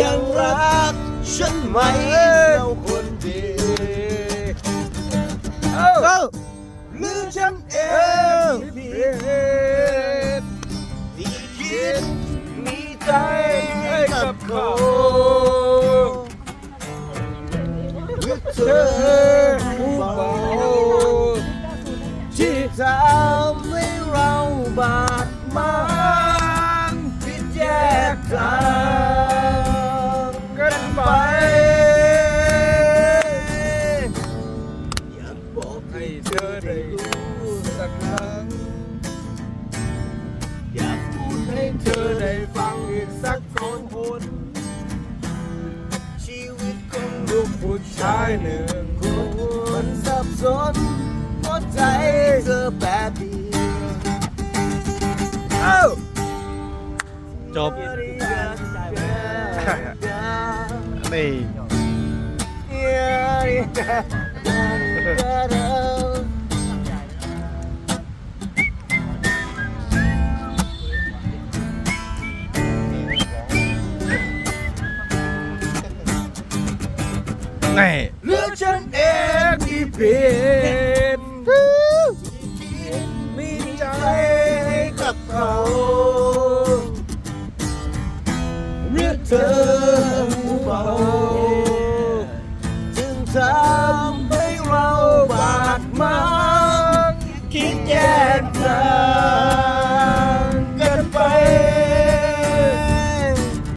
ยังรักฉันไหมเราคนดีเอ้าเอ้าหรือฉันเองที่ผิดที่คิดมีใจให้กับเขาหรือเธอผู้เบาที่ทำให้เราบาดหมางผิดแยกทา ให้ให้เธเธออได้ได้รู้รู้สักครั้ง อยากพูดให้เธเธออได้ได้ฟัฟังงอีอีกกสัสักกคคนนคนชีวิตของลูกผู้ชายหนึ่งคมันนสับสนเพราะใจเธอแบบเดียวเอ้าจบนี่ นี่หลือฉันเองที่ผิดมีใจให้กับเขาเรือเธอผู้เบาจึงทำให้เราบาดหมางคิดแยกทาง